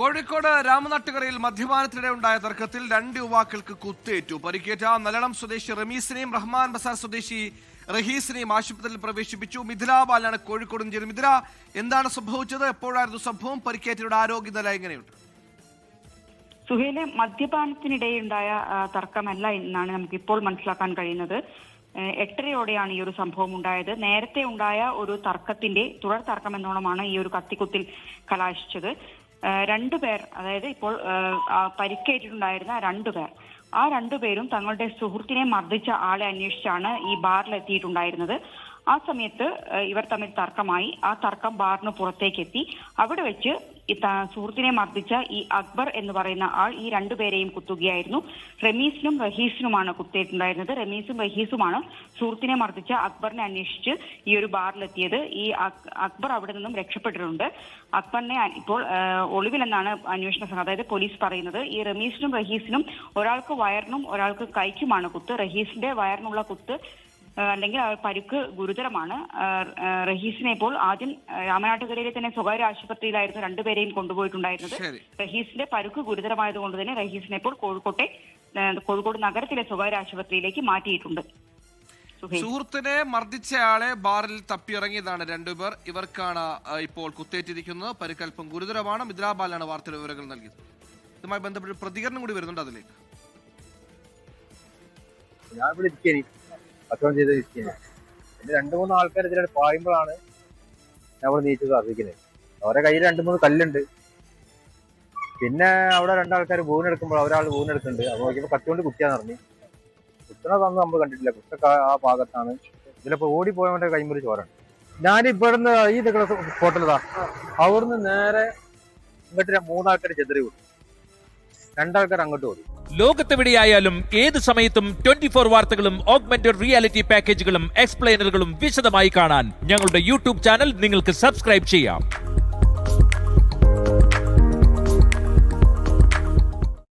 കോഴിക്കോട് രാമനാട്ടുകരയിൽ മദ്യപാനത്തിനിടെ ഉണ്ടായ തർക്കത്തിൽ രണ്ട് യുവാക്കൾക്ക് കുത്തേറ്റു. പരിക്കേറ്റ നല്ലളം സ്വദേശി റമീസിനെയും റഹ്മാൻ ബസാർ സ്വദേശി റഹീസിനെയും ആശുപത്രിയിൽ പ്രവേശിപ്പിച്ചു. മിഥില ബാലാണ് കോഴിക്കോട് നിന്ന് മിഥില എന്താണ് സംഭവിച്ചത്? എപ്പോഴായിരുന്നു സംഭവം? പരിക്കേറ്റവരുടെ ആരോഗ്യനില എങ്ങനെയുണ്ട്? സുഹേൽ മദ്യപാനത്തിനിടെയുണ്ടായ തർക്കമല്ല എന്നാണ് നമുക്ക് ഇപ്പോൾ മനസ്സിലാക്കാൻ കഴിയുന്നത്. എട്ടരയോടെയാണ് ഈ ഒരു സംഭവം ഉണ്ടായത്. നേരത്തെ ഉണ്ടായ ഒരു തർക്കത്തിന്റെ തുടർ തർക്കം എന്നോണമാണ് ഈ ഒരു കത്തിക്കുത്തിൽ കലാശിച്ചത്. ഏഹ് രണ്ടുപേർ അതായത് ഇപ്പോൾ പരിക്കേറ്റിട്ടുണ്ടായിരുന്ന രണ്ടുപേർ ആ രണ്ടുപേരും തങ്ങളുടെ സുഹൃത്തിനെ മർദ്ദിച്ച ആളെ അന്വേഷിച്ചാണ് ഈ ബാറിൽ എത്തിയിട്ടുണ്ടായിരുന്നത്. ആ സമയത്ത് ഇവർ തമ്മിൽ തർക്കമായി. ആ തർക്കം ബാറിന് പുറത്തേക്ക് എത്തി അവിടെ വെച്ച് ഈ സുഹൃത്തിനെ മർദ്ദിച്ച ഈ അക്ബർ എന്ന് പറയുന്ന ആൾ ഈ രണ്ടുപേരെയും കുത്തുകയായിരുന്നു. റമീസിനും റഹീസിനുമാണ് കുത്തേറ്റുണ്ടായിരുന്നത്. റമീസും റഹീസുമാണ് സുഹൃത്തിനെ മർദ്ദിച്ച അക്ബറിനെ അന്വേഷിച്ച് ഈ ഒരു ബാറിലെത്തിയത്. ഈ അക്ബർ അവിടെ നിന്നും രക്ഷപ്പെട്ടിട്ടുണ്ട്. അക്ബറിനെ ഇപ്പോൾ ഒളിവിലെന്നാണ് അന്വേഷണ സംഘം അതായത് പോലീസ് പറയുന്നത്. ഈ റമീസിനും റഹീസിനും ഒരാൾക്ക് വയറിനും ഒരാൾക്ക് കൈക്കുമാണ് കുത്ത്. റഹീസിന്റെ വയറിനുള്ള കുത്ത് അല്ലെങ്കിൽ ആ പരുക്ക് ഗുരുതരമാണ്. റഹീസിനെ ഇപ്പോൾ ആദ്യം രാമനാട്ടുകരയിലെ തന്നെ സ്വകാര്യ ആശുപത്രിയിലായിരുന്നു രണ്ടുപേരെയും കൊണ്ടുപോയിട്ടുണ്ടായിരുന്നത്. റഹീസിന്റെ പരുക്ക് ഗുരുതരമായതുകൊണ്ട് തന്നെ റഹീസിനെ ഇപ്പോൾ കോഴിക്കോട്ടെ കോഴിക്കോട് നഗരത്തിലെ സ്വകാര്യ ആശുപത്രിയിലേക്ക് മാറ്റിയിട്ടുണ്ട്. സുഹൃത്തിനെ മർദ്ദിച്ചയാളെ ബാറിൽ തപ്പിയിറങ്ങിയതാണ് രണ്ടുപേർ. ഇവർക്കാണ് ഇപ്പോൾ കുത്തേറ്റിരിക്കുന്നത്. പരിക്കൽപ്പം ഗുരുതരമാണ്. മിദ്രാബാലാണ് ബാലാണ് വാർത്തയുടെ വിവരങ്ങൾ നൽകിയത്. ഇതുമായി ബന്ധപ്പെട്ട് പ്രതികരണം കൂടി വരുന്നുണ്ട് അതിലേക്ക്. ഞാൻ കച്ചവടം ചെയ്ത് ഇരിക്കുന്നത് പിന്നെ രണ്ട് മൂന്ന് ആൾക്കാർ ഇതിലൂടെ പായുമ്പോഴാണ് നമ്മൾ നീറ്റ് നീച്ചത് അറിയിക്കുന്നത് അവരെ കയ്യിൽ രണ്ട് മൂന്ന് കല്ലുണ്ട്. പിന്നെ അവിടെ രണ്ടാൾക്കാർ വീണെടുക്കുമ്പോൾ ഒരാൾ വീണെടുക്കുന്നുണ്ട് അപ്പോൾ നോക്കിയപ്പോൾ കത്തിക്കൊണ്ട് കുത്തിയാന്ന് പറഞ്ഞു. കുത്തണതൊന്നും നമ്മൾ കണ്ടിട്ടില്ല. കുത്തൊക്കെ ആ ഭാഗത്താണ്. ഇതിലിപ്പോൾ ഓടിപ്പോയവന്റെ കൈമുറി ചോരാണ് ഇവിടുന്ന് ഈ നിൽക്കുന്ന ഹോട്ടലതാ അവിടുന്ന് നേരെ ഇങ്ങോട്ട് മൂന്നാൾക്കാർ ചെതറി വിട്ടു രണ്ടാൾക്കാർ അങ്ങോട്ട് ഓടി. ലോകത്തെവിടെയായാലും ഏത് സമയത്തും ട്വന്റി ഫോർ വാർത്തകളും ഓഗ്മെന്റഡ് റിയാലിറ്റി പാക്കേജുകളും എക്സ്പ്ലെയിനറുകളും വിശദമായി കാണാൻ ഞങ്ങളുടെ യൂട്യൂബ് ചാനൽ നിങ്ങൾക്ക് സബ്സ്ക്രൈബ് ചെയ്യാം.